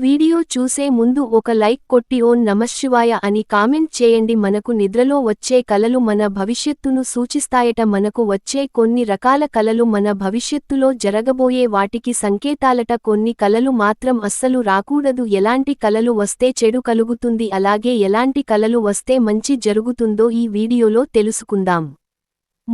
Video చూసే ముందు ఒక లైక్ కొట్టి ఓన్ నమశివాయ అని కామెంట్ చేయండి. మనకు నిద్రలో వచ్చే కలలు మన భవిష్యత్తును సూచిస్తాయట. మనకు వచ్చే కొన్ని రకాల కలలు మన భవిష్యత్తులో జరగబోయే వాటికి సంకేతాలట. కొన్ని కలలు మాత్రం అస్సలు రాకూడదు. ఎలాంటి కలలు వస్తే చెడు కలుగుతుంది. అలాగే ఎలాంటి కలలు వస్తే మంచి జరుగుతుందో ఈ వీడియోలో తెలుసుకుందాం.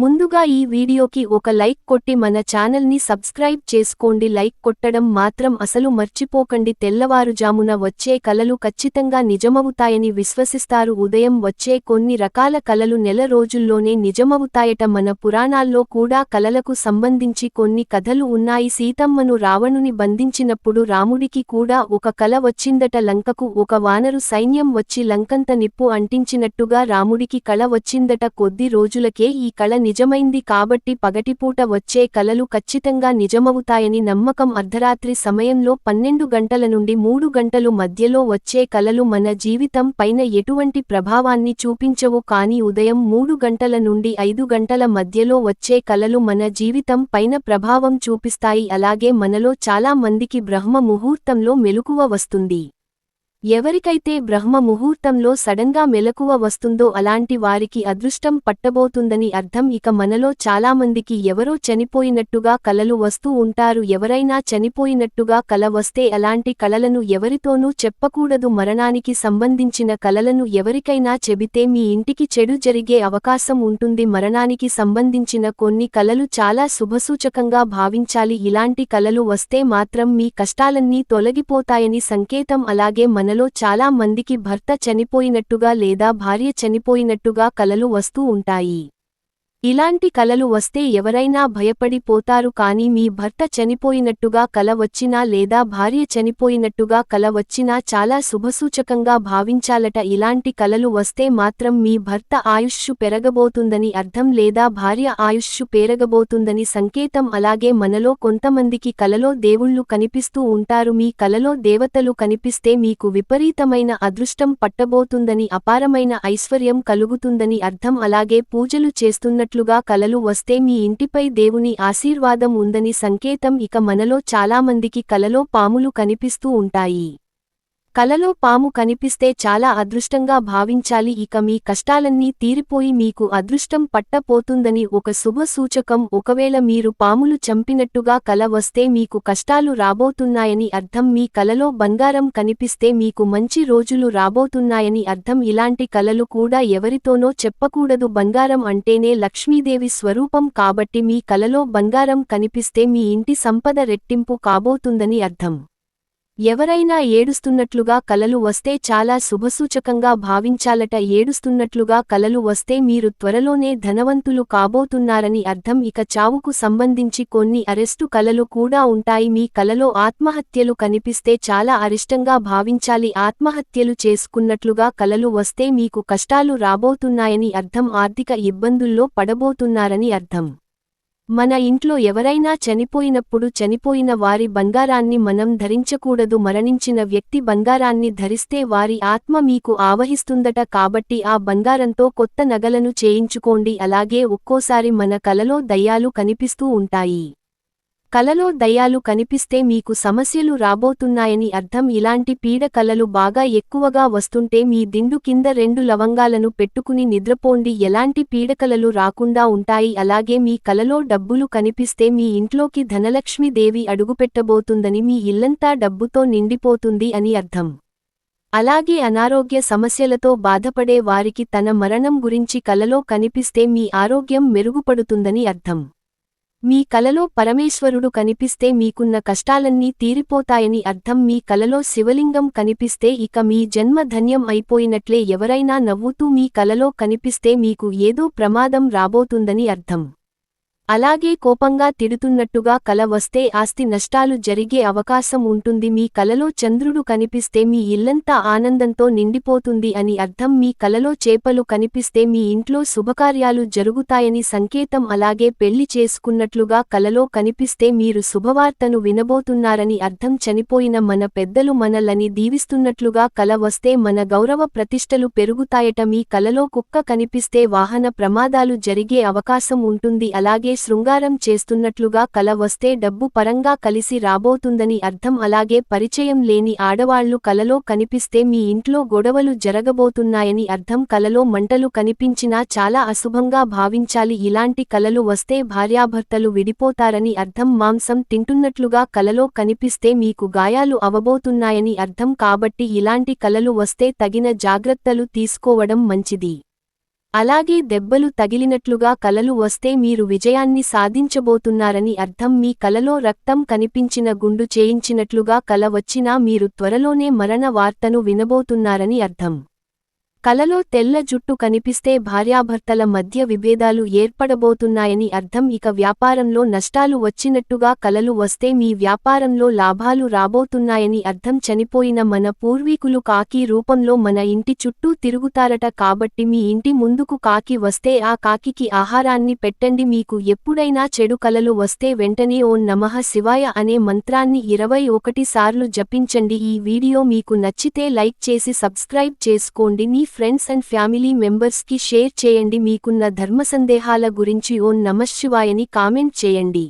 ముందుగా ఈ వీడియోకి ఒక లైక్ కొట్టి మన ఛానల్ని సబ్స్క్రైబ్ చేసుకోండి. లైక్ కొట్టడం మాత్రం అసలు మర్చిపోకండి. తెల్లవారుజామున వచ్చే కలలు ఖచ్చితంగా నిజమవుతాయని విశ్వసిస్తారు. ఉదయం వచ్చే కొన్ని రకాల కలలు నెల రోజుల్లోనే నిజమవుతాయట. మన పురాణాల్లో కూడా కలలకు సంబంధించి కొన్ని కథలు ఉన్నాయి. సీతమ్మను రావణుని బంధించినప్పుడు రాముడికి కూడా ఒక కల వచ్చిందట. లంకకు ఒక వానరు సైన్యం వచ్చి లంకంత నిప్పు అంటించినట్టుగా రాముడికి కళ వచ్చిందట. కొద్ది రోజులకే ఈ కళ నిజమైంది కాబట్టి పగటిపూట వచ్చే కలలు ఖచ్చితంగా నిజమవుతాయని నమ్మకం అర్ధరాత్రి సమయంలో పన్నెండు గంటల నుండి మూడు గంటలు మధ్యలో వచ్చే కలలు మన జీవితం పైన ఎటువంటి ప్రభావాన్ని చూపించవు కాని ఉదయం మూడు గంటల నుండి ఐదు గంటల మధ్యలో వచ్చే కలలు మన జీవితం పైన ప్రభావం చూపిస్తాయి. అలాగే మనలో చాలా మందికి బ్రహ్మ ముహూర్తంలో మెలకువ వస్తుంది. ఎవరికైతే బ్రహ్మ ముహూర్తంలో సడన్గా మెలకువ వస్తుందో అలాంటి వారికి అదృష్టం పట్టబోతుందని అర్థం ఇక మనలో చాలామందికి ఎవరో చనిపోయినట్టుగా కలలు వస్తూ ఉంటారు. ఎవరైనా చనిపోయినట్టుగా కల వస్తే అలాంటి కలలను ఎవరితోనూ చెప్పకూడదు. మరణానికి సంబంధించిన కలలను ఎవరికైనా చెబితే మీ ఇంటికి చెడు జరిగే అవకాశం ఉంటుంది. మరణానికి సంబంధించిన కొన్ని కలలు చాలా శుభసూచకంగా భావించాలి. ఇలాంటి కలలు వస్తే మాత్రం మీ కష్టాలన్నీ తొలగిపోతాయని సంకేతం. అలాగే మనలో చాలా మందికి భర్త చనిపోయినట్టుగా లేదా భార్య చనిపోయినట్టుగా కలలు వస్తూ ఉంటాయి. ఇలాంటి కలలు వస్తే ఎవరైనా భయపడిపోతారు కాని మీ భర్త చనిపోయినట్టుగా కల వచ్చినా లేదా భార్య చనిపోయినట్టుగా కల వచ్చినా చాలా శుభసూచకంగా భావించాలట. ఇలాంటి కలలు వస్తే మాత్రం మీ భర్త ఆయుష్షు పెరగబోతుందని అర్థం లేదా భార్య ఆయుష్షు పెరగబోతుందని సంకేతం. అలాగే మనలో కొంతమందికి కలలో దేవుళ్ళు కనిపిస్తూ ఉంటారు. మీ కలలో దేవతలు కనిపిస్తే మీకు విపరీతమైన అదృష్టం పట్టబోతుందని అపారమైన ఐశ్వర్యం కలుగుతుందని అర్థం. అలాగే పూజలు చేస్తున్న చేస్తున్నట్లుగా కలలు వస్తే మీ ఇంటిపై దేవుని ఆశీర్వాదం ఉందని సంకేతం ఇక మనలో చాలామందికి కలలో పాములు కనిపిస్తూ ఉంటాయి. కలలో పాము కనిపిస్తే చాలా అదృష్టంగా భావించాలి. ఇక మీ కష్టాలన్నీ తీరిపోయి మీకు అదృష్టం పట్టపోతుందని ఒక శుభ సూచకం. ఒకవేళ మీరు పాములు చంపినట్టుగా కల వస్తే మీకు కష్టాలు రాబోతున్నాయని అర్థం. మీ కలలో బంగారం కనిపిస్తే మీకు మంచి రోజులు రాబోతున్నాయని అర్థం. ఇలాంటి కలలు కూడా ఎవరితోనో చెప్పకూడదు. బంగారం అంటేనే లక్ష్మీదేవి స్వరూపం కాబట్టి మీ కలలో బంగారం కనిపిస్తే మీ ఇంటి సంపద రెట్టింపు కాబోతుందని అర్థం. ఎవరైనా ఏడుస్తున్నట్లుగా కలలు వస్తే చాలా శుభసూచకంగా భావించాలట. ఏడుస్తున్నట్లుగా కలలు వస్తే మీరు త్వరలోనే ధనవంతులు కాబోతున్నారని అర్థం. ఇక చావుకు సంబంధించి కొన్ని అరెస్టు కలలు కూడా ఉంటాయి. మీ కలలో ఆత్మహత్యలు కనిపిస్తే చాలా అరిష్టంగా భావించాలి. ఆత్మహత్యలు చేసుకున్నట్లుగా కలలు వస్తే మీకు కష్టాలు రాబోతున్నాయని అర్థం. ఆర్థిక ఇబ్బందుల్లో పడబోతున్నారని అర్థం. మన ఇంట్లో ఎవరైనా చనిపోయినప్పుడు చనిపోయిన వారి బంగారాన్ని మనం ధరించకూడదు మరణించిన వ్యక్తి బంగారాన్ని ధరిస్తే వారి ఆత్మ మీకు ఆవహిస్తుందట కాబట్టి ఆ బంగారంతో కొత్త నగలను చేయించుకోండి. అలాగే ఒక్కోసారి మన కలలో దయ్యాలు కనిపిస్తూ ఉంటాయి. కలలో దయ్యాలు కనిపిస్తే మీకు సమస్యలు రాబోతున్నాయని అర్థం. ఇలాంటి పీడ కలలు బాగా ఎక్కువగా వస్తుంటే మీ దిండు కింద రెండు లవంగాలను పెట్టుకుని నిద్రపోండి. ఎలాంటి పీడకలలు రాకుండా ఉంటాయి. అలాగే మీ కలలో డబ్బులు కనిపిస్తే మీ ఇంట్లోకి ధనలక్ష్మీదేవి అడుగుపెట్టబోతుందని మీ ఇల్లంతా డబ్బుతో నిండిపోతుంది అని అర్థం. అలాగే అనారోగ్య సమస్యలతో బాధపడే వారికి తన మరణం గురించి కలలో కనిపిస్తే మీ ఆరోగ్యం మెరుగుపడుతుందని అర్థం. మీ కలలో పరమేశ్వరుడు కనిపిస్తే మీకున్న కష్టాలన్నీ తీరిపోతాయని అర్థం. మీ కలలో శివలింగం కనిపిస్తే ఇక మీ జన్మ ధన్యం అయిపోయినట్లే ఎవరైనా నవ్వుతూ మీ కలలో కనిపిస్తే మీకు ఏదో ప్రమాదం రాబోతుందని అర్థం. అలాగే కోపంగా తిడుతున్నట్టుగా కల వస్తే ఆస్తి నష్టాలు జరిగే అవకాశం ఉంటుంది. మీ కలలో చంద్రుడు కనిపిస్తే మీ ఇల్లంతా ఆనందంతో నిండిపోతుంది అని అర్థం. మీ కలలో చేపలు కనిపిస్తే మీ ఇంట్లో శుభకార్యాలు జరుగుతాయని సంకేతం. అలాగే పెళ్ళి చేసుకున్నట్లుగా కలలో కనిపిస్తే మీరు శుభవార్తను వినబోతున్నారని అర్థం. చనిపోయిన మన పెద్దలు మనలని దీవిస్తున్నట్లుగా కల వస్తే మన గౌరవ ప్రతిష్టలు పెరుగుతాయట. మీ కలలో కుక్క కనిపిస్తే వాహన ప్రమాదాలు జరిగే అవకాశం ఉంటుంది. అలాగే శృంగారం చేస్తున్నట్లుగా కల వస్తే డబ్బు పరంగా కలిసి రాబోతుందని అర్థం అలాగే పరిచయం లేని ఆడవాళ్ళు కలలో కనిపిస్తే మీ ఇంట్లో గొడవలు జరగబోతున్నాయని అర్థం కలలో మంటలు కనిపించినా చాలా అశుభంగా భావించాలి. ఇలాంటి కలలు వస్తే భార్యాభర్తలు విడిపోతారని అర్థం మాంసం తింటున్నట్లుగా కలలో కనిపిస్తే మీకు గాయాలు అవబోతున్నాయని అర్థం కాబట్టి ఇలాంటి కలలు వస్తే తగిన జాగ్రత్తలు తీసుకోవడం మంచిది. అలాగే దెబ్బలు తగిలినట్లుగా కలలు వస్తే మీరు విజయాన్ని సాధించబోతున్నారని అర్థం. మీ కలలో రక్తం కనిపించిన గుండు చేయించినట్లుగా కల వచ్చినా మీరు త్వరలోనే మరణ వార్తను వినబోతున్నారని అర్థం. కలలో తెల్ల జుట్టు కనిపిస్తే భార్యాభర్తల మధ్య విభేదాలు ఏర్పడబోతున్నాయని అర్థం. ఇక వ్యాపారంలో నష్టాలు వచ్చినట్టుగా కలలు వస్తే మీ వ్యాపారంలో లాభాలు రాబోతున్నాయని అర్థం. చనిపోయిన మన పూర్వీకులు కాకి రూపంలో మన ఇంటి చుట్టూ తిరుగుతారట కాబట్టి మీ ఇంటి ముందుకు కాకి వస్తే ఆ కాకికి ఆహారాన్ని పెట్టండి. మీకు ఎప్పుడైనా చెడు కలలు వస్తే వెంటనే ఓం నమః శివాయ అనే మంత్రాన్ని ఇరవై ఒకటి సార్లు జపించండి. ఈ వీడియో మీకు నచ్చితే లైక్ చేసి సబ్స్క్రైబ్ చేసుకోండి. నీ ఫ్రెండ్స్ అండ్ ఫ్యామిలీ మెంబర్స్కి షేర్ చేయండి. మీకున్న ధర్మ సందేహాల గురించి ఓం నమశివాయని కామెంట్ చేయండి.